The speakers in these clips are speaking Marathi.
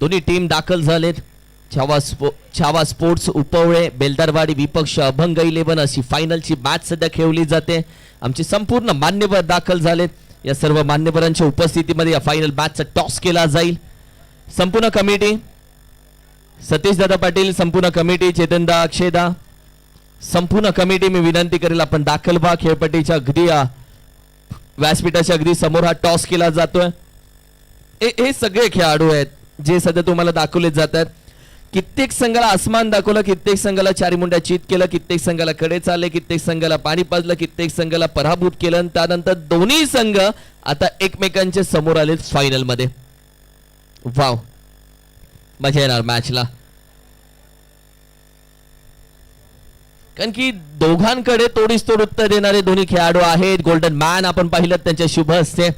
दोन्ही टीम दाखल झालेत. छावा स्पो छावा स्पोर्ट्स उपवळे बेलदारवाडी विपक्ष अभंग इलेव्हन अशी फायनलची मॅच सध्या खेळली जाते. आमची संपूर्ण मान्यवर दाखल झालेत. या सर्व मान्यवरांच्या उपस्थितीमध्ये या फायनल मॅचचा टॉस केला जाईल. संपूर्ण कमिटी सतीश दादा पाटील संपूर्ण कमिटी चेतनदा अक्षयदा संपूर्ण कमिटी मी विनंती करेल आपण दाखल व्हा. खेळपट्टीच्या अगदी व्यासपीठाच्या अगदी समोर हा टॉस केला जातोय. हे हे सगळे खेळाडू आहेत. जे सध्या तुम्हाला दाखवले जातात कित्येक संघाला आसमान दाखवलं कित्येक संघाला चारीमुंड्या चित केलं कित्येक संघाला कडे चालले कित्येक संघाला पाणी पाजलं कित्येक संघाला पराभूत केलं आणि त्यानंतर दोन्ही संघ आता एकमेकांच्या समोर आले फायनलमध्ये. वाव मजा येणार मॅचला कारण की दोघांकडे तोडीस तोड उत्तर देणारे दोन्ही खेळाडू आहेत. गोल्डन मॅन आपण पाहिलं त्यांच्या शुभ असते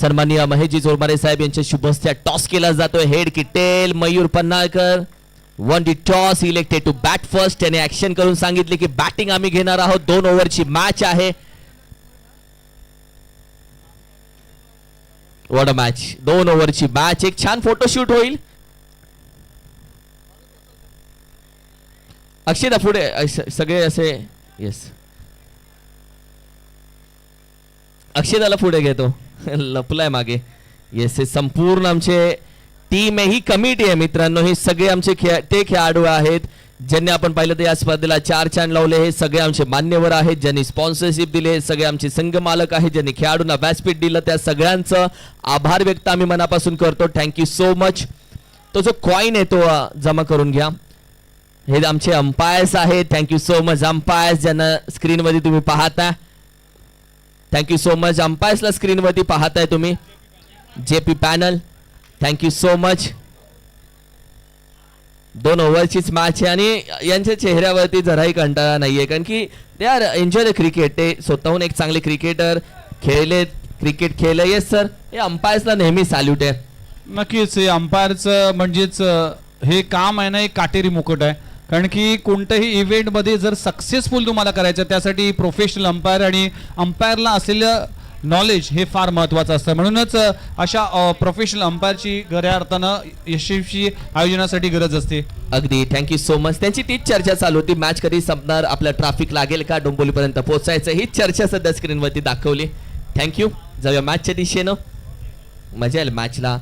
सन्माननीय महेशजी चोरमारे साहेब यांच्या शुभस्त्या टॉस केला जातोय. हेड किटेल Mayur Pannalkar. Won the toss elected to bat first त्याने ऍक्शन करून सांगितले की बॅटिंग आम्ही घेणार आहोत. दोन ओव्हरची मॅच आहे. वॉट अ मॅच दोन ओव्हरची मॅच एक छान फोटोशूट होईल. अक्षयदा पुढे अस- सगळे असे येस अक्षयदाला पुढे घेतो. लपलाय मागे. येस हे संपूर्ण आमचे टीम आहे ही कमिटी आहे मित्रांनो. हे सगळे आमचे खेळ ते खेळाडू आहेत. ज्यांनी आपण पाहिलं तर या स्पर्धेला चार चांद लावले. हे सगळे आमचे मान्यवर आहेत. ज्यांनी स्पॉन्सरशिप दिले हे सगळे आमचे संघ मालक आहेत. ज्यांनी खेळाडूंना व्यासपीठ दिलं त्या सगळ्यांचं आभार व्यक्त आम्ही मनापासून करतो. थँक्यू सो मच तो जो कॉईन आहे तो जमा करून घ्या. हे आमचे अंपायर्स आहेत. थँक्यू सो मच अंपायर्स ज्यांना स्क्रीनमध्ये तुम्ही पाहता थँक्यू सो मच अंपायर्सला स्क्रीनवरती पाहताय तुम्ही. J P panel thank you so much दोन ओव्हरचीच मॅच आहे आणि यांच्या चेहऱ्यावरती जराही कंटाळा नाहीये. कारण की they are enjoy the cricket ते स्वतःहून एक चांगले क्रिकेटर खेळले क्रिकेट खेळलं. येस सर हे अंपायर्सला नेहमी सॅल्यूट आहे. नक्कीच हे अंपायरचं म्हणजेच हे काम आहे ना एक काटेरी मुकुट आहे. कारण की कोणत्याही इव्हेंटमध्ये जर सक्सेसफुल तुम्हाला करायचं त्यासाठी प्रोफेशनल अंपायर आणि अंपायरला असलेलं नॉलेज हे फार महत्त्वाचं असतं. म्हणूनच अशा प्रोफेशनल अंपायरची खऱ्या अर्थानं यशस्वी आयोजनासाठी गरज असते. अगदी. थँक्यू सो मच त्यांची तीच चर्चा चालू होती. मॅच कधी संपणार आपलं ट्रॅफिक लागेल का डोंबिवलीपर्यंत पोहोचायचं हीच चर्चा सध्या स्क्रीनवरती दाखवली. थँक्यू जाऊया मॅचच्या दिशेनं. मजा येईल मॅचला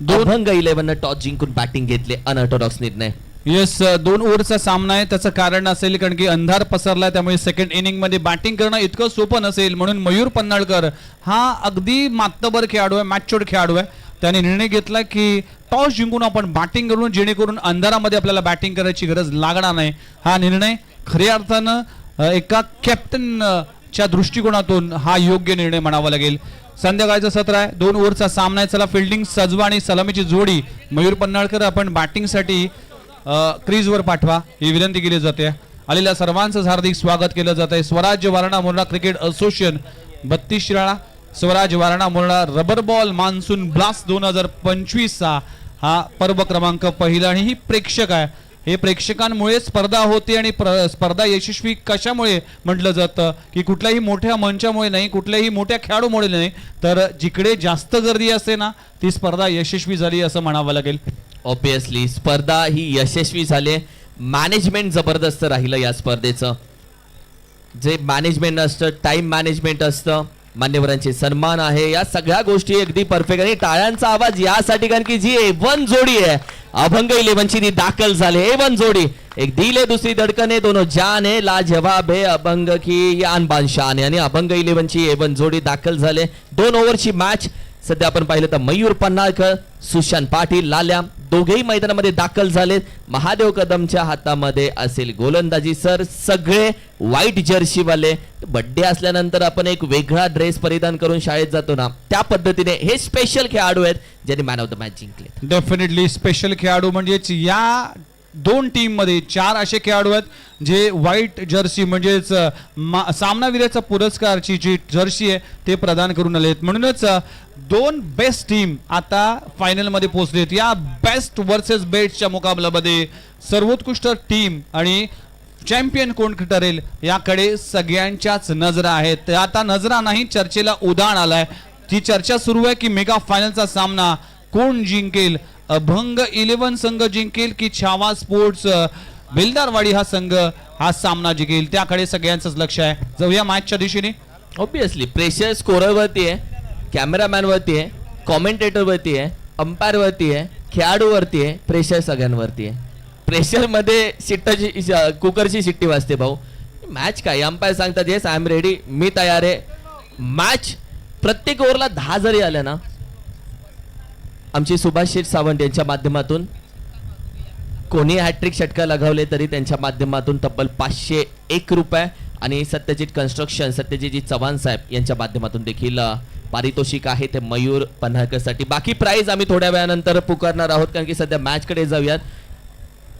दोन- अभंग इलेव्हन टॉस जिंकून बॅटिंग घेतले अनऑर्थोडॉक्स निर्णय. येस uh, दोन ओव्हरचा सामना आहे. त्याचं कारण असेल कारण की अंधार पसरला त्यामुळे सेकंड इनिंगमध्ये बॅटिंग करणं इतकं सोपं नसेल. म्हणून मयूर पन्नाळकर हा अगदी मातबर खेळाडू आहे मॅचोड खेळाडू आहे. त्याने निर्णय घेतला की टॉस जिंकून आपण बॅटिंग करून जेणेकरून अंधारामध्ये आपल्याला बॅटिंग करायची गरज लागणार नाही. हा निर्णय खऱ्या अर्थानं एका कॅप्टन च्या दृष्टिकोनातून हा योग्य निर्णय म्हणावा लागेल. संध्याकाळचं सत्र आहे. दोन ओव्हरचा सामना आहे. चला फिल्डिंग सजवा आणि सलामीची जोडी. मयूर पन्नाळकर आपण बॅटिंगसाठी क्रीजवर पाठवा. ही विनंती केली जाते. आलेल्या सर्वांचं हार्दिक स्वागत केलं जात आहे स्वराज्य वारणा मोरणा क्रिकेट असोसिएशन बत्तीस Shirala. Swaraj Warna Morna rubber ball monsoon blast दोन हजार पंचवीसचा हा पर्व क्रमांक पहिला आणि ही प्रेक्षक आहे. हे प्रेक्षकांमुळे स्पर्धा होते आणि प्र- स्पर्धा यशस्वी कशामुळे म्हटलं जातं? की कुठल्याही मोठ्या मंचामुळे नाही कुठल्याही मोठ्या खेळाडूमुळे नाही तर जिकडे जास्त गर्दी असते ना ती स्पर्धा यशस्वी झाली असं म्हणावं लागेल. ऑब्विसली स्पर्धा ही यशस्वी झाली. मॅनेजमेंट जबरदस्त राहिलं या स्पर्धेचं. जे मॅनेजमेंट असतं टाइम मॅनेजमेंट असतं मान्यवरांचे सन्मान आहे. या सगळ्या गोष्टी अगदी परफेक्ट आणि टाळ्यांचा आवाज यासाठी कारण की जी ए वन जोडी आहे अभंग इलेव्हनची ती दाखल झाली. ए वन जोडी. एक दिल है दुसरी धड़कन है दोनों जान है लाजवाब है अभंग की यान बान शान. आणि अभंग इलेव्हनची ए वन जोडी दाखल झाले. दोन ओव्हरची मॅच सध्या आपण पाहिलं तर मयूर पन्नाळकर सुशांत पाटील लाल्या दोघेही मैदानामध्ये दाखल झालेत. महादेव कदमच्या हातामध्ये असेल गोलंदाजी. सर सगळे व्हाईट जर्सीवाले बड्डे असल्यानंतर आपण एक वेगळा ड्रेस परिधान करून शाळेत जातो ना त्या पद्धतीने हे स्पेशल खेळाडू आहेत ज्यांनी मॅन ऑफ द मॅच जिंकले डेफिनेटली स्पेशल खेळाडू म्हणजेच या दोन टीममध्ये चार असे खेळाडू आहेत जे व्हाईट जर्सी म्हणजेच अ, मा- सामनावीराचा पुरस्कारची जी जर्सी आहे ते प्रदान करून आले आहेत. म्हणूनच दोन बेस्ट टीम आता फायनलमध्ये पोहोचली आहेत. या बेस्ट वर्सेस बेस्टच्या मुकाबल्यामध्ये सर्वोत्कृष्ट टीम आणि चॅम्पियन कोण ठरेल याकडे सगळ्यांच्याच नजरा आहेत. आता नजरा नाही चर्चेला उदाहरण आलाय. ती चर्चा सुरू आहे की मेगा फायनलचा सामना कोण जिंकेल अभंग इलेव्हन संघ जिंकेल की छावा स्पोर्ट्स अ, बेलदारवाडी हा संघ हा सामना जिंकेल. त्याकडे सगळ्यांचंच लक्ष आहे. जाऊया मॅचच्या दिशेने. ऑब्विसली प्रेशर स्कोररवरती आहे कॅमेरामॅनवरती आहे कॉमेंटेटरवरती आहे अंपायरवरती आहे खेळाडूवरती आहे प्रेशर सगळ्यांवरती आहे. प्रेशरमध्ये शिट्टाची कुकरची शिट्टी वाजते भाऊ. मॅच काय? अंपायर सांगतात येस आय एम रेडी मी तयार आहे. मॅच प्रत्येक ओव्हरला दहा जरी आल्या ना आमचे सुभाष शेठ सावंत यांच्या माध्यमातून कोणी हॅट्रिक षटका लगावले तरी त्यांच्या माध्यमातून तब्बल पाचशे एक रुपये आणि सत्यजित कन्स्ट्रक्शन सत्यजितजी चव्हाण साहेब यांच्या माध्यमातून देखील पारितोषिक आहे ते मयूर पन्हाळकरसाठी. बाकी प्राईज आम्ही थोड्या वेळानंतर पुकारणार आहोत कारण की सध्या मॅचकडे जाऊयात.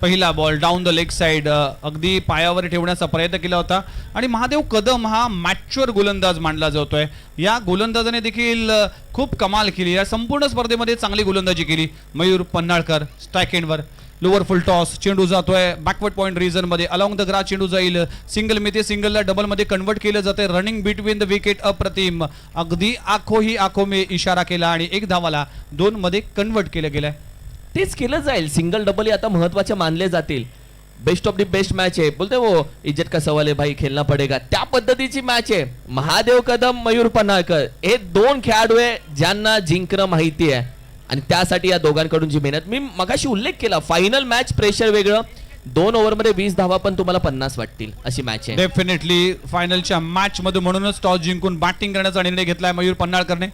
पहिला ball down the leg side अगदी पायावर ठेवण्याचा प्रयत्न केला होता. आणि महादेव कदम हा मॅच्युअर गोलंदाज मानला जातोय. या गोलंदाजाने देखील खूप कमाल केली. या संपूर्ण स्पर्धेमध्ये चांगली गोलंदाजी केली. मयूर पन्हाळकर स्ट्राईक एंडवर लोअर फुल टॉस चेंडू जातोय. बॅकवर्ड पॉईंट रिजनमध्ये अलॉंग द ग्रा चेंडू जाईल. सिंगल मी ते सिंगलला डबलमध्ये कन्वर्ट केलं जाते रनिंग बिटवीन द विकेट अप्रतिम. अगदी आखो ही आखो मे इशारा केला आणि एक धावाला दोन मध्ये कन्वर्ट केलं गेलं तेच केलं जाईल. सिंगल डबल आता महत्त्वाचे मानले जातील. Best of the best match आहे. बोलते वो इज्जत का सवाल आहे भाई खेळना पडेगा. त्या पद्धतीची मॅच आहे. महादेव कदम मयूर पन्हाळकर. हे दोन खेळाडू आहे ज्यांना जिंकणं माहिती आहे. आणि त्यासाठी या दोघांकडून जी मेहनत. मी मगाशी उल्लेख केला फायनल मॅच प्रेशर वेगळं. दोन ओव्हरमध्ये वीस धावा पण तुम्हाला पन्नास वाटतील. अशी मॅच आहे. डेफिनेटली फायनलच्या मॅच मध्ये म्हणूनच टॉस जिंकून बॅटिंग करण्याचा निर्णय घेतलाय मयूर पन्हाळकरने.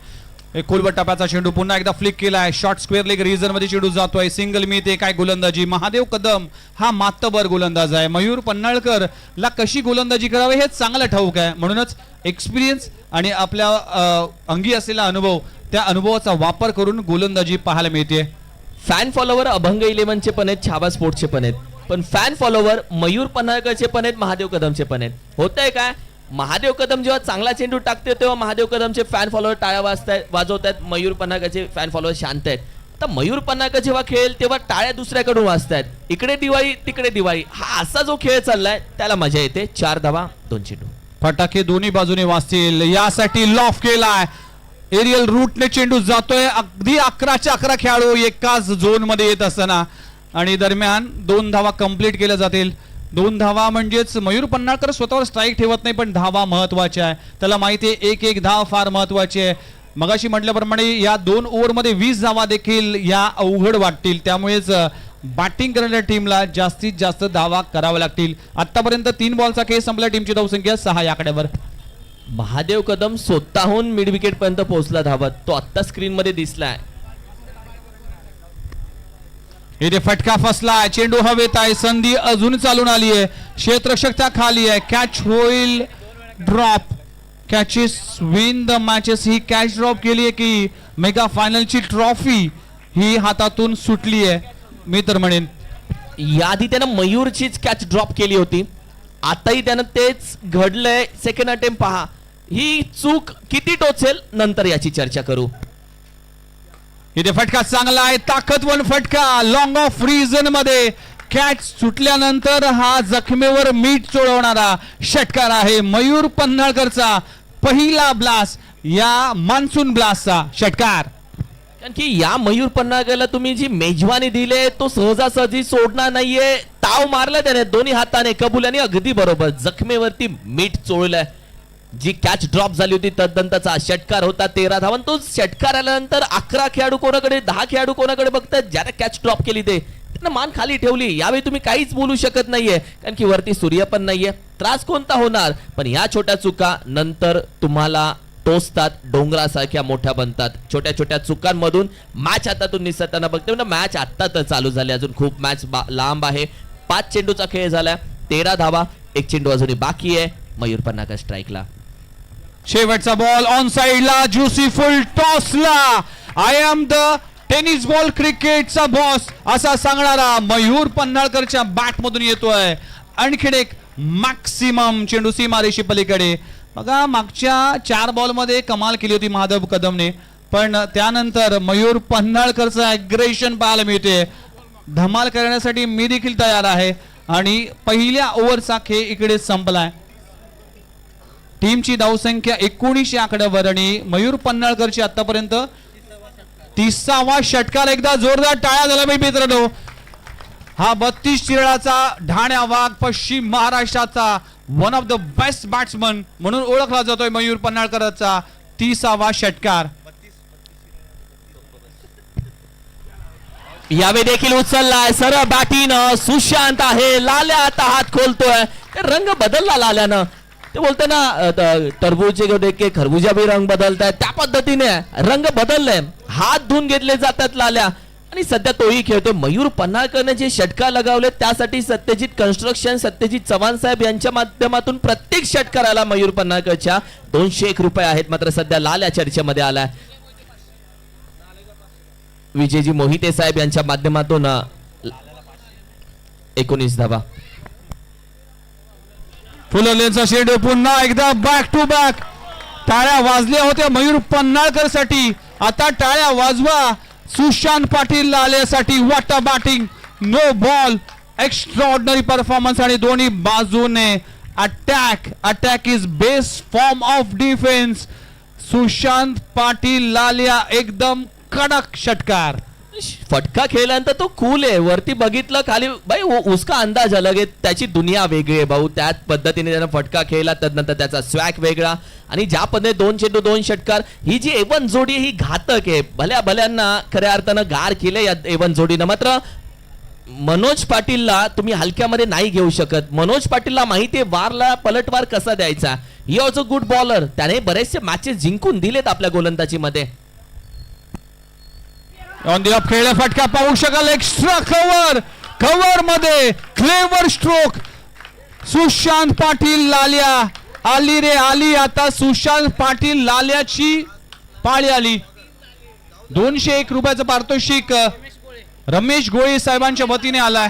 एक टप्प्याचा चेंडू पुन्हा एकदा फ्लिक केलाय. शॉर्ट स्क्वेअर लेग रिझनमध्ये चेंडू जातोय. सिंगल मी ते काय गोलंदाजी? महादेव कदम हा मातबर गोलंदाज आहे. मयूर पन्हाळकर ला कशी गोलंदाजी करावी हे चांगलं ठाऊक आहे. म्हणूनच एक्सपिरियन्स आणि आपल्या अंगी असलेला अनुभव त्या अनुभवाचा वापर करून गोलंदाजी पाहायला मिळते. फॅन फॉलोवर अभंग इलेव्हनचे पण आहेत छाबा स्पोर्ट्सचे पण आहेत. पण फॅन फॉलोवर मयूर पन्हाळकरचे पण आहेत महादेव कदमचे पण आहेत. होतंय काय? महादेव कदम जेव्हा चांगला चेंडू टाकते तेव्हा महादेव कदमचे फॅन फॉलोअर टाळ्या वाजतायत वाजवत आहेत मयूर पन्हाळकरचे फॅन फॉलोअर शांत आहेत तर मयूर पन्नाका जेव्हा खेळेल तेव्हा टाळ्या दुसऱ्याकडून वाजतायत. इकडे दिवाळी तिकडे दिवाळी. हा असा जो खेळ चाललाय त्याला मजा येते. चार धावा दोन चेंडू. फटाके दोन्ही बाजूने वाजतील. यासाठी लॉफ केलाय. एरियल रूटने चेंडू जातोय. अगदी अकराच्या अकरा खेळाडू एकाच झोनमध्ये येत असताना. आणि दरम्यान दोन धावा कंप्लीट केल्या जातील. दोन धावा म्हणजेच मयूर पन्नाळकर स्वतःवर स्ट्राईक ठेवत नाही पण धावा महत्त्वाच्या आहे. त्याला माहिती आहे एक एक धाव फार महत्वाची आहे. मगाशी म्हटल्याप्रमाणे या दोन ओव्हरमध्ये वीस धावा देखील या अवघड वाटतील. त्यामुळेच बॅटिंग करणाऱ्या टीमला जास्तीत जास्त धावा कराव्या लागतील. आतापर्यंत तीन बॉलचा खेळ संपला. टीमची धावसंख्या सहा या आकड्यावर. महादेव कदम स्वतःहून मिड विकेट पर्यंत पोहोचला धावत. तो आत्ता स्क्रीन मध्ये आहे इथे फटका फसला चेंडू हवेत आहे. संधी अजून चालून आली आहे. क्षेत्ररक्षक त्या खाली आहे. कॅच होईल. Drop catches win the matches he catch drop केली आहे की मेगा फायनलची ट्रॉफी ही हातातून सुटली आहे. मी तर म्हणेन. याआधी त्यानं मयूरचीच कॅच ड्रॉप केली होती. आताही त्यानं तेच घडलंय. सेकंड अटेम्प पहा. ही चूक किती टोचेल? नंतर याची चर्चा करू. इथे फटका चांगला आहे ताकदवन फटका. लॉंग ऑफ रिझनमध्ये कॅच सुटल्यानंतर हा जखमेवर मीठ चोळवणारा षटकार आहे मयूर पन्हाळकरचा पहिला ब्लास्ट या मान्सून ब्लास्टचा षटकार. कारण की या मयूर पन्हाळकरला तुम्ही जी मेजवानी दिले तो सहजासहजी सोडणार नाहीये. ताव मारला त्याने दोन्ही हाताने कबूल आणि अगदी बरोबर. जखमेवरती मीठ चोळलंय. जी कॅच ड्रॉप झाली होती तदनंतरचा षटकार होता तेरा धावन तो षटकार आल्यानंतर अकरा खेळाडू कोणाकडे दहा खेळाडू कोणाकडे बघतात? ज्याने कॅच ड्रॉप केली ते त्यांना मान खाली ठेवली. यावेळी तुम्ही काहीच बोलू शकत नाहीये कारण की वरती सूर्य पण नाहीये. त्रास कोणता होणार? पण या छोट्या चुका नंतर तुम्हाला टोचतात डोंगरासारख्या मोठ्या बनतात. छोट्या छोट्या चुकांमधून मॅच हातातून निसटताना बघते. म्हणजे मॅच आत्ता तर चालू झाली. अजून खूप मॅच लांब आहे. पाच चेंडूचा खेळ झालाय. तेरा धावा एक चेंडू अजूनही बाकी आहे. मयूर पन्नाकर स्ट्राईकला शेवटचा बॉल ऑन साईडला juicy full टॉसला I am the tennis ball क्रिकेटचा बॉस असा सांगणारा मयूर पन्हाळकरच्या बॅटमधून येतोय. आणखीन एक मॅक्सिमम चेंडू सीमारेषी पलीकडे. बघा मागच्या चार बॉलमध्ये कमाल केली होती माधव कदमने. पण त्यानंतर मयूर पन्हाळकरचं अग्रेशन पाहायला मिळते. धमाल करण्यासाठी मी देखील तयार आहे. आणि पहिल्या ओव्हरचा खेळ इकडे संपलाय. टीमची धावसंख्या एकोणीसशे आकड्यावर मयूर पन्नाळकरची आतापर्यंत तिसावा षटकार एकदा जोरदार टाळ्या झाला मी मित्रांनो. हा बत्तीस चिरळाचा ढाण्या वाघ पश्चिम महाराष्ट्राचा one of the best batsman म्हणून ओळखला जातोय मयूर पन्नाळकरचा तिसावा षटकार. यावेळी देखील उचललाय सरळ बॅटीनं सुशांत आहे लाल्या आता हात खोलतोय. रंग बदलला लाल्यानं. ते बोलते ना टरबूज त- टरबूजचे की खरबुजा बी रंग बदलताय. त्या पद्धतीने रंग बदलले. हात धुवून घेतले जातात लाल्या. आणि सध्या तोही खेळतोय. मयूर पन्हाळकरने जे षटकार लगावले त्यासाठी सत्यजित कन्स्ट्रक्शन सत्यजित चव्हाण साहेब यांच्या माध्यमातून प्रत्येक षटकाराला मयूर पन्हाळकरच्या दोनशे एक रुपये आहेत. मात्र सध्या लाल्या चर्चेमध्ये आलाय. विजयजी मोहिते साहेब यांच्या माध्यमातून एकोणीस धावा. फुललेचा शेड पुन्हा एकदा बॅक टू बॅक टाळ्या वाजल्या होत्या मयूर पन्नाळकरसाठी आता टाळ्या वाजवा. Sushant Patil लाल्यासाठी what a batting no ball extraordinary performance आणि दोन्ही बाजूने attack attack is best form of defence Sushant Patil Laliya एकदम कडक षटकार. फटका खेळल्यानंतर तो कूल आहे. वरती बघितलं खाली भाई उसका अंदाज अलग आहे. त्याची दुनिया वेगळी आहे भाऊ. त्याच पद्धतीने त्यानं फटका खेळला त्यानंतर त्याचा स्वॅक वेगळा. आणि ज्या पद्धतीने दोन चेंडू दोन षटकार ही जी एवन जोडी ही घातक आहे. भल्या भल्यांना खऱ्या अर्थानं गार केले या एवन जोडीनं. मात्र मनोज पाटीलला तुम्ही हलक्यामध्ये नाही घेऊ शकत. मनोज पाटीलला माहिती आहे वारला पलटवार कसा द्यायचा? ही ऑल्सो गुड बॉलर त्याने बरेचसे मॅचेस जिंकून दिलेत आपल्या गोलंदाजीमध्ये. ऑन दी अप खेळला फटका पाहू शकाल एक्स्ट्रा कव्हर कव्हरमध्ये क्लेवर स्ट्रोक सुशांत पाटील लाल्या. आली रे आली आता. सुशांत पाटील लाल्याची पाळी आली. दोनशे एक रुपयाचं पारितोषिक रमेश गोळे साहेबांच्या वतीने आलाय.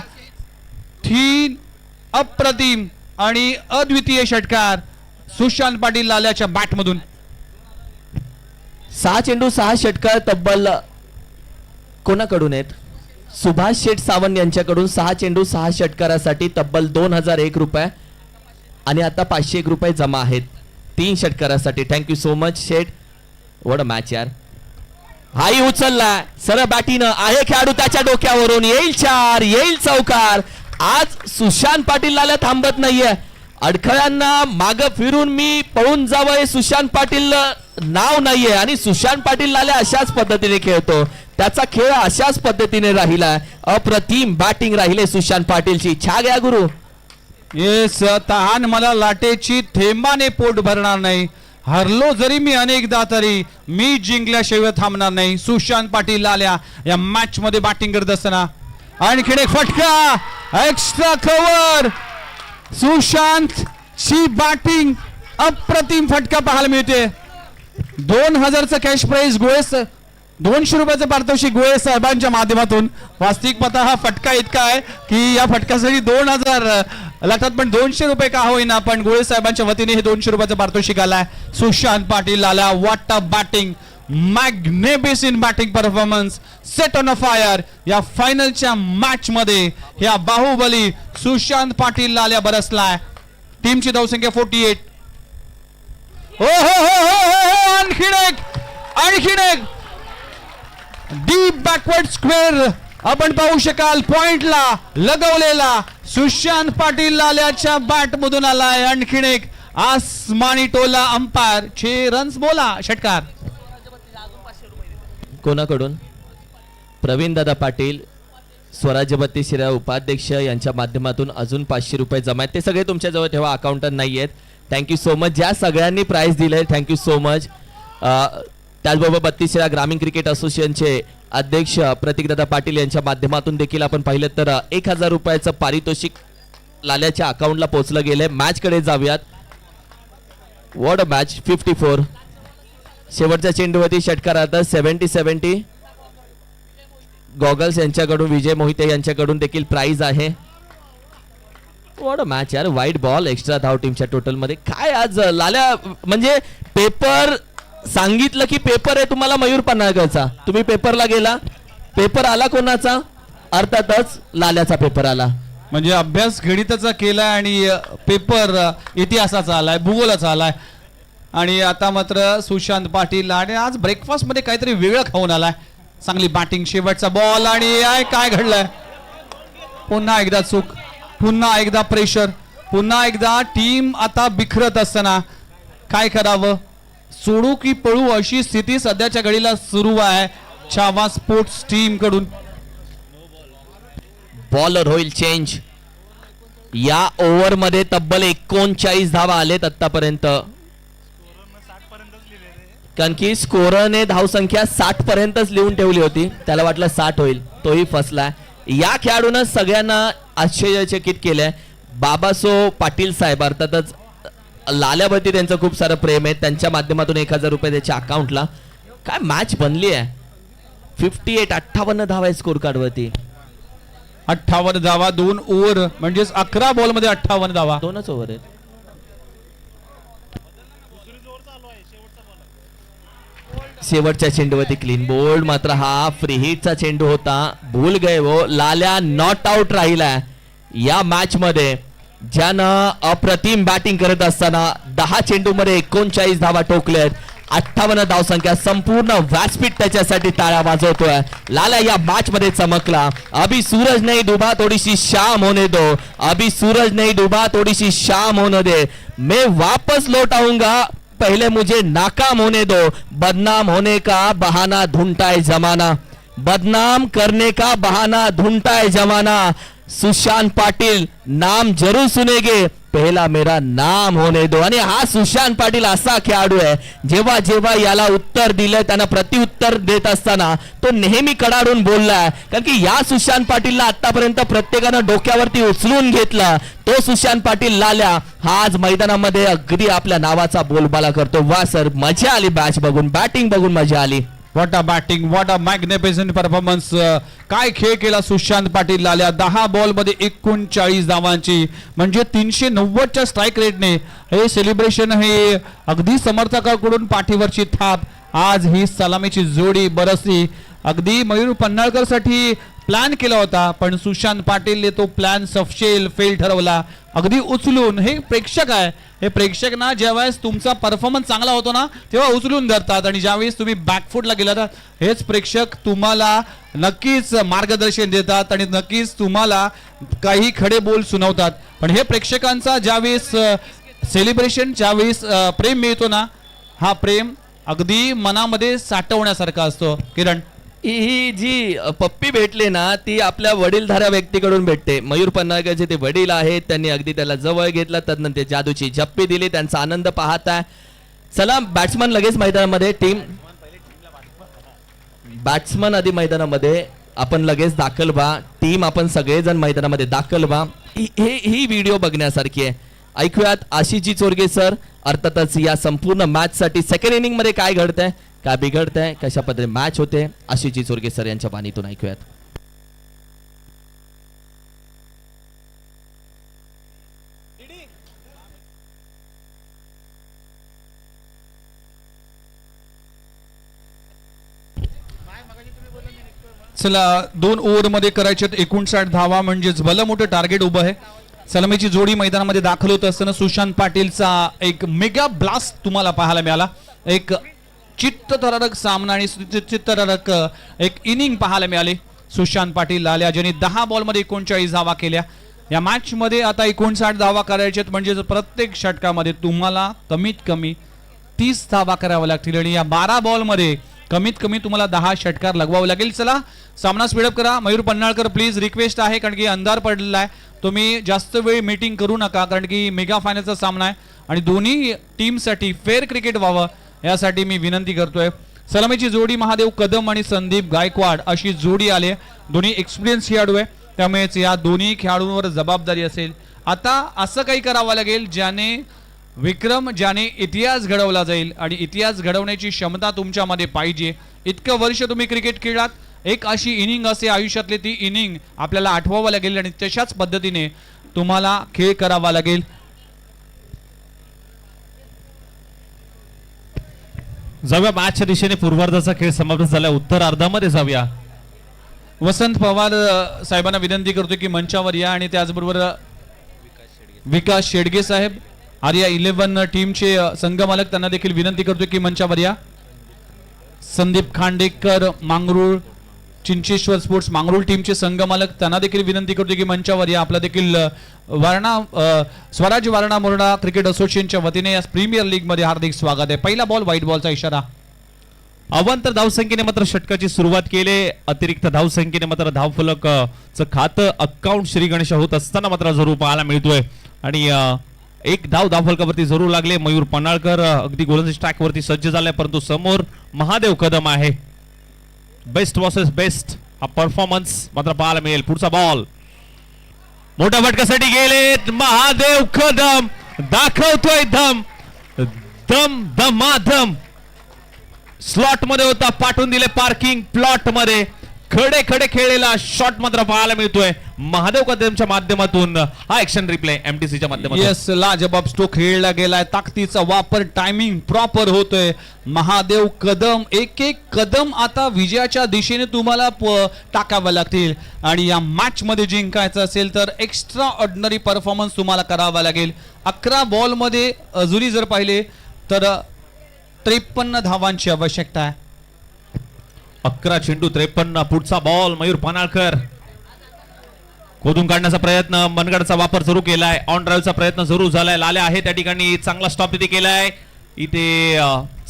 तीन अप्रतिम आणि अद्वितीय षटकार सुशांत पाटील लाल्याच्या बॅटमधून सहा चेंडू सहा षटकार तब्बल कोणाकडून आहेत? सुभाष शेठ सावंत यांच्याकडून सहा चेंडू सहा षटकारासाठी तब्बल दोन हजार एक रुपये आणि आता पाचशे एक रुपये जमा आहेत. तीन षटकारासाठी. थँक्यू सो मच शेठ. वड मॅच यार. हाई उचलला सरळ बॅटीनं आहे खेळाडू त्याच्या डोक्यावरून. येईल चार येईल चौकार. आज सुशांत पाटील थांबत नाहीये. अडखळ्यांना माग फिरून मी पळून जावं हे सुशांत पाटील नाव नाहीये. आणि सुशांत पाटील लाल्या अशाच पद्धतीने खेळतो. त्याचा खेळ अशाच पद्धतीने राहिला. अप्रतिम बॅटिंग राहिले सुशांत पाटीलची. छा घ्या गुरु. येस तहान मला लाटेची थेंबाने पोट भरणार नाही. हरलो जरी मी अनेकदा तरी मी जिंकल्याशिवाय थांबणार नाही. सुशांत पाटील आल्या. या मॅच मध्ये बॅटिंग करत असताना. आणखीन एक फटका. एक्स्ट्रा कव्हर सुशांत ची बॅटिंग अप्रतिम फटका पाहायला मिळते. दोन हजारचं कॅश प्राईज गोळेस दोनशे रुपयाचं पारितोषिक गोळे साहेबांच्या माध्यमातून. वास्तविक पता हा फटका इतका आहे की या फटक्यासाठी दोन हजार लागतात पण दोनशे रुपये का होईना पण गोळे साहेबांच्या वतीने हे दोनशे रुपयाचं पारितोषिक आलाय सुशांत पाटील आला what batting magnificent in batting performance set on a fire या फायनलच्या मॅच मध्ये या बाहुबली सुशांत पाटील लाल्या बरसलाय. टीमची धावसंख्या फोर्टी एट ओ हो हो हो हो हो आणखीन एक आणखीन एक. डीप बॅकवर्ड स्क्वेअर आपण पाहू शकाल पॉइंटला लगवलेला सुशांत पाटील लाल्याच्या बॅट मधून आलाय. आणखीन एक आसमानी टोला अंपायर छे रन्स बोला षटकार. कोणाकडून? प्रवीण दादा पाटील स्वराज्य बत्ती शिरा उपाध्यक्ष यांच्या माध्यमातून अजून पाचशे रुपये जमा आहेत. ते सगळे तुमच्याजवळ ठेवा अकाउंटात नाही आहेत थँक्यू सो मच ज्या सगळ्यांनी प्राईज दिले थँक्यू सो मच त्याचबरोबर बत्तीस ग्रामीण क्रिकेट असोसिएशनचे अध्यक्ष प्रतीकदादा पाटील यांच्या माध्यमातून देखील आपण पाहिलं तर एक हजार रुपयाचं पारितोषिक लाल्याच्या अकाउंटला पोहोचलं गेलंय. मॅचकडे जाऊयात. वॉर्ड मॅच फिफ्टी फोर शेवटच्या चेंडूवरती षटकार आता सेव्हन्टी सेव्हन्टी गॉगल्स यांच्याकडून विजय मोहिते यांच्याकडून देखील प्राइज आहे. वॉर्ड मॅच यार वाईट बॉल एक्स्ट्रा धाव टीमच्या टोटलमध्ये काय आज लाल्या म्हणजे पेपर सांगितलं की पेपर आहे तुम्हाला मयूर पन्हाळकरचा तुम्ही पेपरला गेला. पेपर आला कोणाचा? अर्थातच लाल्याचा पेपर आला. म्हणजे अभ्यास गणिताचा केलाय आणि पेपर इतिहासाचा आलाय भूगोलाचा आलाय. आणि आता मात्र सुशांत पाटील आणि आज ब्रेकफास्टमध्ये काहीतरी वेगळं खाऊन आलाय. चांगली बॅटिंग शेवटचा बॉल आणि आय काय घडलंय? पुन्हा एकदा चूक. पुन्हा एकदा प्रेशर पुन्हा एकदा टीम आता बिखरत असताना. काय करावं? सोडू की पळू अशी स्थिती सध्याच्या घडीला सुरू आहे. छावा स्पोर्ट्स टीमकडून बॉलर होईल चेंज. या ओव्हरमध्ये तब्बल एकोणचाळीस धावा आलेत आतापर्यंत कारण की स्कोरने धावसंख्या साठ पर्यंतच लिहून ठेवली होती. त्याला वाटलं साठ होईल. तोही फसलाय. या खेळाडूनं सगळ्यांना आश्चर्यचकित केलंय. बाबासो पाटील साहेब अर्थातच लाल्यावरती त्यांचं खूप सारं प्रेम आहे. त्यांच्या माध्यमातून एक हजार रुपये त्याच्या अकाउंटला काय मॅच बनली आहे? फिफ्टी एट अठ्ठावन्न धावा आहे स्कोर कार्डवरती अठ्ठावन्न धावा दोन ओव्हर म्हणजेच अकरा बॉलमध्ये अठ्ठावन्न धावा. दोनच ओव्हर आहेत. शेवटच्या चेंडूवरती क्लीन बोल्ड मात्र हा फ्री हिटचा चेंडू होता. भूल गए वो. लाल्या नॉट आउट राहिला या मॅच मध्ये ज्यानं अप्रतिम बॅटिंग करत असताना दहा चेंडूमध्ये एकोणचाळीस धावा टोकल्यात अठ्ठावन्न धावसंख्या संपूर्ण व्यासपीठ त्याच्यासाठी टाळ्या वाजवतोय. लाला या मॅच मध्ये चमकला. अभी सूरज नहीं डुबा थोडीशी श्याम शाम होने दो. अभी सूरज नाही डुबा थोडीशी श्याम शाम होने दे. मैं वापस लौट आऊंगा पहले मुझे नाकाम होने दो. बदनाम होने का बहाना ढूंढता है जमाना. बदनाम करने का बहाना ढूंढता है जमाना. सुशांत पाटील नाम जरूर सुनेगे. पहिला मेरा नाम होणे दो. आणि हा सुशांत पाटील असा खेळाडू आहे जेव्हा जेव्हा याला उत्तर दिलं त्यांना प्रतिउत्तर देत असताना तो नेहमी कडाडून बोललाय. कारण की या सुशांत पाटीलला आतापर्यंत प्रत्येकानं डोक्यावरती उचलून घेतला. तो सुशांत पाटील लाल्या. हा आज मैदानामध्ये अगदी आपल्या नावाचा बोलबाला करतो. वा सर. मजा आली बॅच बघून. बॅटिंग बघून मजा आली. What a batting what a magnificent performance काय खेळ केला सुशांत पाटील लाल्या? दहा बॉलमध्ये एकोणचाळीस धावांची. म्हणजे तीनशे नव्वदच्या स्ट्राईक रेटने हे सेलिब्रेशन हे अगदी समर्थकाकडून पाठीवरची थाप. आज ही सलामीची जोडी बरसली अगदी मयूर पन्हाळकरसाठी प्लॅन केला होता पण सुशांत पाटीलने तो प्लॅन सफशेल फेल ठरवला. अगदी उचलून हे प्रेक्षक आहे. हे प्रेक्षक ना ज्यावेळेस तुमचा परफॉर्मन्स चांगला होतो ना तेव्हा उचलून धरतात. आणि ज्यावेळेस तुम्ही बॅकफुटला गेला तर हेच प्रेक्षक तुम्हाला नक्कीच मार्गदर्शन देतात आणि नक्कीच तुम्हाला काही खडे बोल सुनावतात. पण हे प्रेक्षकांचा ज्यावेळेस सेलिब्रेशन ज्यावेळेस प्रेम मिळतो ना हा प्रेम अगदी मनामध्ये साठवण्यासारखा असतो. किरण? ही जी पप्पी भेटली ना ती आपल्या वडीलधाऱ्या व्यक्तीकडून भेटते. मयूर पन्नाळकरचे ते वडील आहेत त्यांनी अगदी त्याला जवळ घेतला तदनंतर जादूची जप्पी दिली त्यांचा आनंद पाहताय. चला बॅट्समन लगेच मैदानामध्ये टीम बॅट्समन आधी मैदानामध्ये आपण लगेच दाखल व्हा. टीम आपण सगळेजण मैदानामध्ये दाखल व्हा. हे- ही व्हिडिओ बघण्यासारखी आहे. ऐकूयात आशिषजी चोरगे सर अर्थातच या संपूर्ण मॅच साठी सेकंड इनिंगमध्ये काय घडतंय? काय बिघडतंय कशा पद्धतीने मॅच होते आशिषजी चोरगे सर यांच्या बाणीतून ऐकूयात. चला दोन ओव्हरमध्ये करायचे एकोणसाठ धावा म्हणजेच भलं मोठं टार्गेट उभं आहे. सलमीची जोडी मैदानामध्ये दाखल होत असताना सुशांत पाटीलचा एक मेगा ब्लास्ट तुम्हाला पाहायला मिळाला. एक चित्तथरारक सामना आणि चित्त- चित्तथरारक एक इनिंग पाहायला मिळाली. सुशांत पाटील लाल्या ज्यांनी दहा बॉलमध्ये एकोणचाळीस धावा केल्या. या मॅचमध्ये आता एकोणसाठ धावा करायचे म्हणजे प्रत्येक षटकामध्ये तुम्हाला कमीत कमी तीस धावा कराव्या लागतील. आणि या बारा बॉलमध्ये कमीत कमी तुम्हाला दहा षटकार लगवावं लागेल. चला सामना स्पीडअप करा. मयूर पन्नाळकर प्लीज रिक्वेस्ट आहे कारण की अंधार पडलेला आहे. तुम्ही जास्त वेळ मीटिंग करू नका कारण की मेगा फायनलचा सामना आहे. आणि दोन्ही टीमसाठी फेअर क्रिकेट व्हावं. यासाठी मी विनंती करतोय. सलामीची जोडी महादेव कदम आणि संदीप गायकवाड अशी जोडी आली आहे. दोन्ही एक्सपिरियन्स खेळाडू आहे. त्यामुळेच या दोन्ही खेळाडूंवर जबाबदारी असेल. आता असं काही करावं लागेल ज्याने विक्रम ज्याने इतिहास घडवला जाईल आणि इतिहास घडवण्याची क्षमता तुमच्यामध्ये पाहिजे. इतकं वर्ष तुम्ही क्रिकेट खेळात एक अशी इनिंग असे आयुष्यातली ती इनिंग आपल्याला आठवावं लागेल आणि तशाच पद्धतीने तुम्हाला खेळ करावा लागेल. जाऊया मॅचच्या दिशेने पूर्वार्धाचा खेळ समाप्त झाला. उत्तर अर्धामध्ये जाऊया. वसंत पवार साहेबांना विनंती करतो की मंचावर या आणि त्याचबरोबर विकास शेडगे साहेब आर्या इलेव्हन टीमचे संघ संघमालक त्यांना देखील विनंती करतो की मंचावर या. संदीप खांडेकर मांगरूळ चिंचेश्वर स्पोर्ट्स मांगरूळ टीमचे संघमालक त्यांना देखील विनंती करतो की मंचावर या आपला देखील वर्णा वारणा स्वराज वारणा मोरडा क्रिकेट असोसिएशनच्या वतीने या प्रीमियर लीगमध्ये हार्दिक स्वागत आहे. पहिला बॉल व्हाईट बॉलचा इशारा. अवंतर धावसंख्येने मात्र षटकाची सुरुवात केली. अतिरिक्त धावसंख्येने मात्र धावफलक खातं अकाउंट श्री गणेश होत असताना मात्र जरूर पाहायला मिळतोय. आणि एक धाव धावफलकावरती जरूर लागले. मयूर पन्हाळकर अगदी गोलंदाज ट्रॅकवरती सज्ज झालाय परंतु समोर महादेव कदम आहे. बेस्ट वर्सेस बेस्ट हा परफॉर्मन्स मात्र पाहायला मिळेल. पुढचा बॉल मोठ्या फटकासाठी गेले महादेव कदम. दाखवतोय दम. दम दमादम. स्लॉटमध्ये होता. पाठवून दिले पार्किंग प्लॉटमध्ये. खडे खडे खेळलेला शॉट मात्र पाहायला मिळतोय. महादेव कदमच्या माध्यमातून हा ऍक्शन रिप्ले एमटीसीच्या माध्यमातून. येस लाजबाब स्टो खेळला गेलाय. ताकदीचा वापर टायमिंग प्रॉपर होतोय. महादेव कदम एक एक कदम आता विजयाच्या दिशेने तुम्हाला प- टाकाव्या लागतील. आणि या मॅच मध्ये जिंकायचं असेल तर एक्स्ट्रा ऑर्डिनरी परफॉर्मन्स तुम्हाला करावा लागेल. अकरा बॉलमध्ये अजूनही जर पाहिले तर त्रेपन्न धावांची आवश्यकता आहे. अकरा चेंडू त्रेपन्न पुढचा बॉल मयूर पनाळकर. खोदून काढण्याचा प्रयत्न मनगडचा वापर सुरू केलाय. ऑन ड्राईव्हचा प्रयत्न सुरू झालाय. लाल्या आहे त्या ठिकाणी. चांगला स्टॉप तिथे केलाय. इथे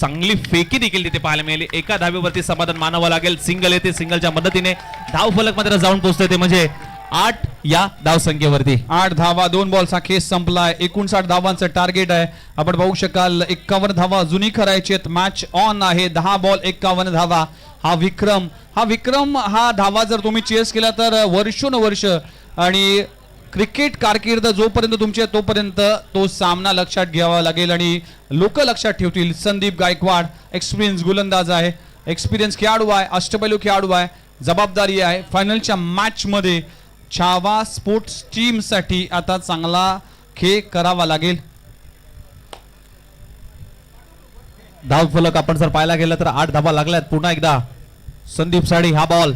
चांगली फेकी देखील तिथे पाहायला मिळाली. एका धावेवरती समाधान मानावं लागेल. सिंगल येते सिंगलच्या मदतीने. धाव फलक मात्र जाऊन पोहोचते ते म्हणजे आठ या धावसंख्येवरती. आठ धावा दोन बॉलचा खेस संपलाय. एकोणसाठ धावांचं टार्गेट आहे. आपण बघू शकाल एक्कावन्न धावा अजूनही करायचे मॅच ऑन आहे. दहा बॉल एक्कावन्न धावा. हा विक्रम हा विक्रम हा धावा जर तुम्ही चेस केला तर वर्षोनवर्ष आणि क्रिकेट कारकीर्द जोपर्यंत तुमची आहे तोपर्यंत तो सामना लक्षात घ्यावा लागेल आणि लोक लक्षात ठेवतील. संदीप गायकवाड एक्सपिरियन्स गोलंदाज आहे. एक्सपिरियन्स खेळाडू आहे अष्टपैलू खेळाडू आहे जबाबदारी आहे. फायनलच्या मॅचमध्ये छावा स्पोर्ट्स टीमसाठी आता चांगला खेळ करावा लागेल. धाव फलक आपण जर पाहायला गेलं तर आठ धावा लागल्यात. पुन्हा एकदा संदीप साडी हा बॉल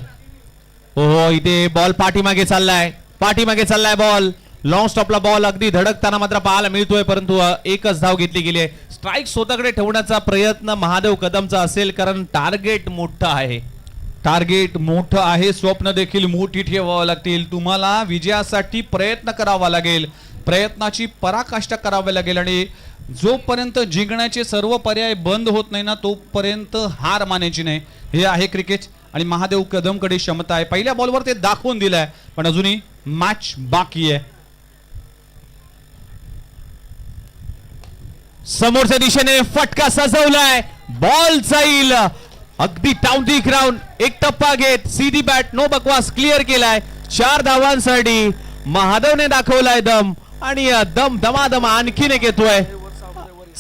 हो हो इथे बॉल पाठीमागे चाललाय. पाठीमागे चाललाय बॉल लॉंग स्टॉपला बॉल अगदी धडकताना मात्र पाहायला मिळतोय परंतु एकच धाव घेतली गेली आहे. स्ट्राईक स्वतःकडे ठेवण्याचा प्रयत्न महादेव कदमचा असेल कारण टार्गेट मोठं आहे. टार्गेट मोठं आहे स्वप्न देखील मोठी ठेवावं लागतील. तुम्हाला विजयासाठी प्रयत्न करावा लागेल. प्रयत्नाची पराकाष्ठा करावी लागेल आणि जोपर्यंत जिंकण्याचे सर्व पर्याय बंद होत नाही ना तोपर्यंत हार मानायची नाही. हे आहे क्रिकेट आणि महादेव कदमकडे क्षमता आहे. पहिल्या बॉलवर ते दाखवून दिलंय पण अजूनही मॅच बाकी आहे. समोरच्या दिशेने फटका सजवलाय. बॉल जाईल. अगदी टाउन ग्राउंड एक टप्पा घेत सीधी बॅट नो बकवास क्लिअर केलाय. चार धावांसाठी महादेवने दाखवलाय दम. आणि दम दमादम आणखीन एक येतोय.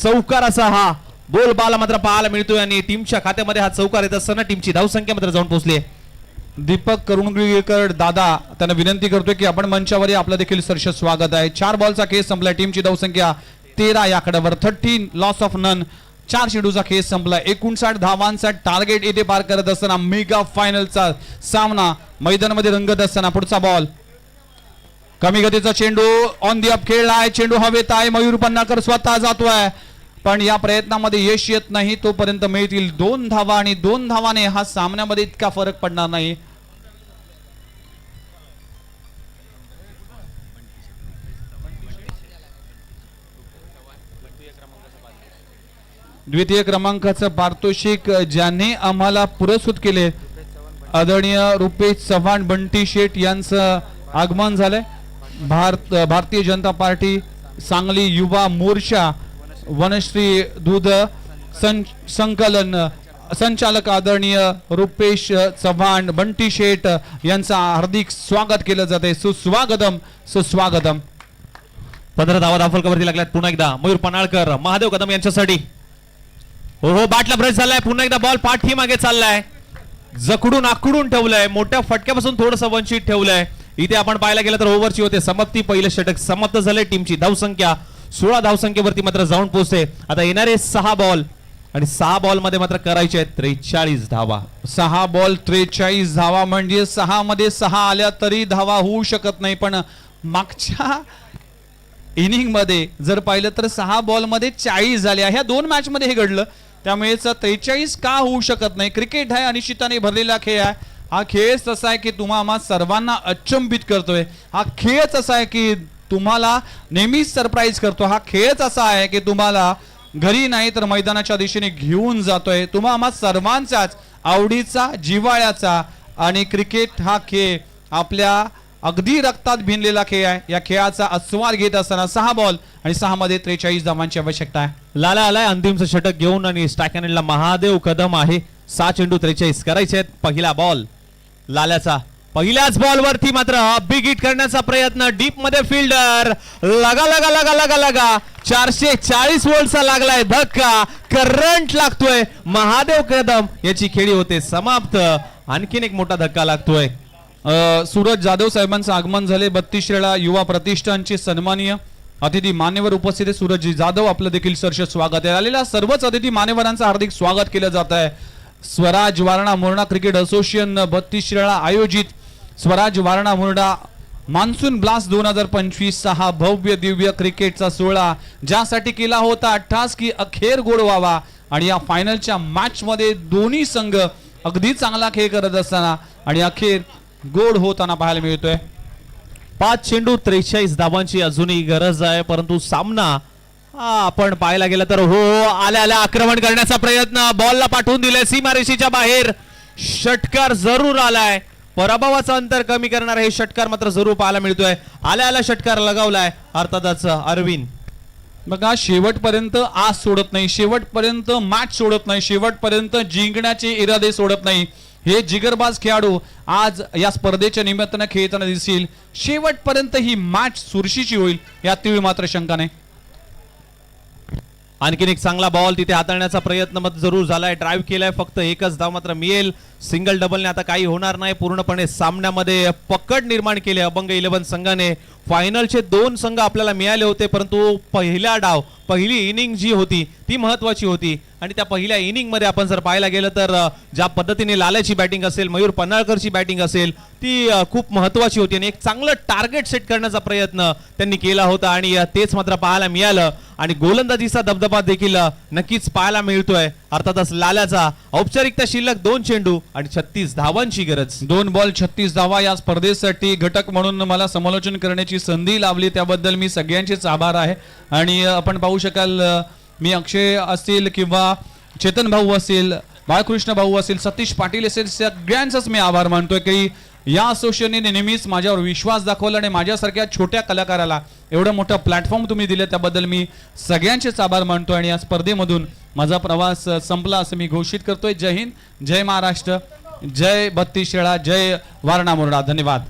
चौकार असा हा. बोल बाला मात्र पाहायला मिळतोय आणि टीमच्या खात्यामध्ये हा चौकार येत असताना टीमची धावसंख्या मात्र जाऊन पोहोचली दीपक करुणगिरीकर दादा त्यांना विनंती करतोय की आपण मंचावर आपलं देखील सरस स्वागत आहे. चार बॉलचा खेस संपलाय टीमची धावसंख्या तेरा याकड्यावर थर्टीन लॉस ऑफ नन चार चेंडूचा खेळ संपला एकोणसाठ धावांचा टार्गेट येथे पार करत असताना मेगा फायनलचा सामना मैदानामध्ये रंगत असताना पुढचा बॉल कमी गतीचा चेंडू ऑन दी अप खेळलाय चेंडू हवेत आहे. मयूर पन्नाकर स्वतः जातोय. पण या प्रयत्नामध्ये यश येत नाही. तोपर्यंत मिळतील दोन धावा आणि दोन धावाने हा सामन्यामध्ये इतका फरक पडणार नाही. द्वितीय क्रमांकाचं पारितोषिक ज्यांनी आम्हाला पुरस्कृत केले. आदरणीय रुपेश चव्हाण बंटी शेठ यांचं आगमन झालंय. भारत भारतीय जनता पार्टी सांगली युवा मोर्चा वनश्री दूध सं संकलन संचालक आदरणीय रुपेश चव्हाण बंटी शेठ यांचा हार्दिक स्वागत केलं जाते सुस्वागतम सुस्वागतम. पंधरा धावा दाफलकावरती लागल्यात पुन्हा एकदा. मयूर पनाळकर महादेव कदम यांच्यासाठी. हो हो बाटला ब्रश झालाय पुन्हा एकदा बॉल पाठी मागे चाललाय. जकडून आकडून ठेवलंय. मोठ्या फटक्यापासून थोडस वंचित ठेवलंय. इथे आपण पाहायला गेलं तर ओव्हरची होते. समाप्ती पहिलं षटक. समाप्त झाले टीमची धावसंख्या. सोळा धावसंख्येवरती मात्र जाऊन पोहोचते. आता येणारे सहा बॉल आणि सहा बॉलमध्ये मात्र करायचे आहेत. त्रेचाळीस धावा. सहा बॉल त्रेचाळीस धावा म्हणजे सहा मध्ये सहा आल्या तरी धावा होऊ शकत नाही. पण मागच्या इनिंगमध्ये जर पाहिलं तर सहा बॉलमध्ये चाळीस झाल्या ह्या दोन मॅच मध्ये हे घडलं. त्यामुळे त्रेचाळीस का होऊ शकत नाही? क्रिकेट आहे अनिश्चिताने भरलेला खेळ आहे. हा खेळच तसा आहे की तुम्हा आम्हा सर्वांना अचंबित करतोय. हा खेळच असा आहे की तुम्हाला नेहमीच सरप्राईज करतो. हा खेळच असा आहे की तुम्हाला घरी नाही तर मैदानाच्या दिशेने घेऊन जातोय. तुम्हा आम्हा सर्वांचाच आवडीचा जिव्हाळ्याचा आणि क्रिकेट हा खेळ आपल्या अगदी रक्तात भिनलेला खेळ आहे. या खेळाचा आस्वाद घेत असताना सहा बॉल आणि सहा मध्ये त्रेचाळीस धावांची आवश्यकता आहे. लाला आलाय अंतिमचं षटक घेऊन आणि स्टॅकॅनला महादेव कदम आहे. सहा चेंडू त्रेचाळीस करायचे आहेत. पहिला बॉल. लाल्याचा. पहिल्याच बॉलवरती मात्र बिग हिट करण्याचा प्रयत्न. डीपमध्ये फिल्डर लगा लगा लगा लगा लगा. चारशे चाळीस वोल्टचा लागलाय धक्का. करंट लागतोय. महादेव कदम याची खेळी होते समाप्त. आणखीन एक मोठा धक्का लागतोय. सूरज जाधव साहेबांचं आगमन झाले. बत्तीस श्रेणा युवा प्रतिष्ठानचे सन्माननीय अतिथी मान्यवर उपस्थित आहे सूरजजी जाधव आपलं देखील सरस स्वागत आहे. आलेल्या सर्वच अतिथी मान्यवरांचं हार्दिक स्वागत केलं जात आहे. स्वराज वारणा मोरणा क्रिकेट असोसिएशन बत्तीस शिराळा आयोजित. स्वराज वारणा मोरडा मान्सून ब्लास्ट दोन हजार पंचवीस हा भव्य दिव्य क्रिकेटचा सोहळा ज्यासाठी केला होता अठ्ठास की अखेर गोड व्हावा. आणि या फायनलच्या मॅचमध्ये दोन्ही संघ अगदी चांगला खेळ करत असताना आणि अखेर गोड होताना पाहायला मिळतोय. पाच चेंडू त्रेचाळीस धावांची अजूनही गरज आहे परंतु सामना आपण पाहायला गेलं तर हो आल्या आल्या आक्रमण करण्याचा प्रयत्न. बॉलला पाठवून दिलाय सीमारेषेच्या बाहेर. षटकार जरूर आलाय. पराभवाचं अंतर कमी करणार हे षटकार मात्र जरूर पाहायला मिळतोय. आल्या आल्या षटकार लगावलाय अर्थातच अरविंद. बघा शेवटपर्यंत आज सोडत नाही. शेवटपर्यंत मॅच सोडत नाही. शेवटपर्यंत जिंकण्याचे इरादे सोडत नाही. हे जिगरबाज खेळाडू आज या स्पर्धेच्या निमित्तानं खेळताना दिसतील. शेवटपर्यंत ही मॅच सुरशीची होईल यात तीळ मात्र शंका नाही. आणखीन एक चांगला बॉल तिथे हाताळण्याचा प्रयत्न मत जरूर झालाय. ड्राईव्ह केलाय फक्त एकच धाव मात्र मिळेल. सिंगल डबलने आता काही होणार नाही. पूर्णपणे सामन्यामध्ये पकड निर्माण केले अभंग इलेव्हन संघाने. फायनलचे दोन संघ आपल्याला मिळाले होते परंतु पहिला डाव पहिली इनिंग जी होती ती महत्वाची होती. आणि त्या पहिल्या इनिंगमध्ये आपण जर पाहायला गेलं तर ज्या पद्धतीने लाल्याची बॅटिंग असेल मयूर पन्हाळकरची बॅटिंग असेल ती खूप महत्वाची होती. आणि एक चांगलं टार्गेट सेट करण्याचा प्रयत्न त्यांनी केला होता आणि तेच मात्र पाहायला मिळालं. आणि गोलंदाजीचा दबदबा देखील नक्कीच पाहायला मिळतोय. अर्थातच लाल्याचा औपचारिकता शिल्लक दोन चेंडू आणि छत्तीस धावांची गरज. दोन बॉल छत्तीस धावा या स्पर्धेसाठी घटक म्हणून मला समालोचन करण्याची संधी लाभली. त्याबद्दल मी सगळ्यांचेच आभार आहे. आणि आपण पाहू शकाल मी अक्षय असतील किंवा चेतन भाऊ असेल बाळकृष्ण भाऊ असेल सतीश पाटील असेल सगळ्यांचाच मी आभार मानतोय की या असोसिएशनने नेहमीच माझ्यावर विश्वास दाखवला आणि माझ्यासारख्या छोट्या कलाकाराला एवढं मोठं प्लॅटफॉर्म तुम्ही दिलं. त्याबद्दल मी सगळ्यांचेच आभार मानतोय आणि या स्पर्धेमधून माझा प्रवास संपला असं मी घोषित करतोय. जय हिंद जय महाराष्ट्र जय बत्तीस शेळा जय वारणामोरडा धन्यवाद.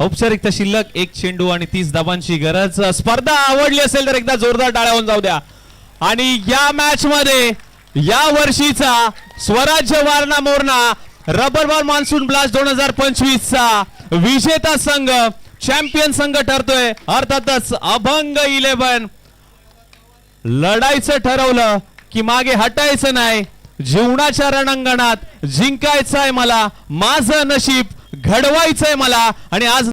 औपचारिकता शिल्लक एक चेंडू आणि तीस धाबांची गरज. स्पर्धा आवडली असेल तर एकदा जोरदार टाळ्याहून जाऊ द्या. आणि या मॅच मध्ये या वर्षीचा Swarajya Warna Morna rubber ball monsoon blast दोन हजार पंचवीस चा विजेता संघ चॅम्पियन संघ ठरतोय. अर्थातच अभंग इलेव्हन. लढायचं ठरवलं की मागे हटायचं नाही. जीवनाच्या रणांगणात जिंकायचंय मला. माझं नशीब घडवायचंय मला. आणि आज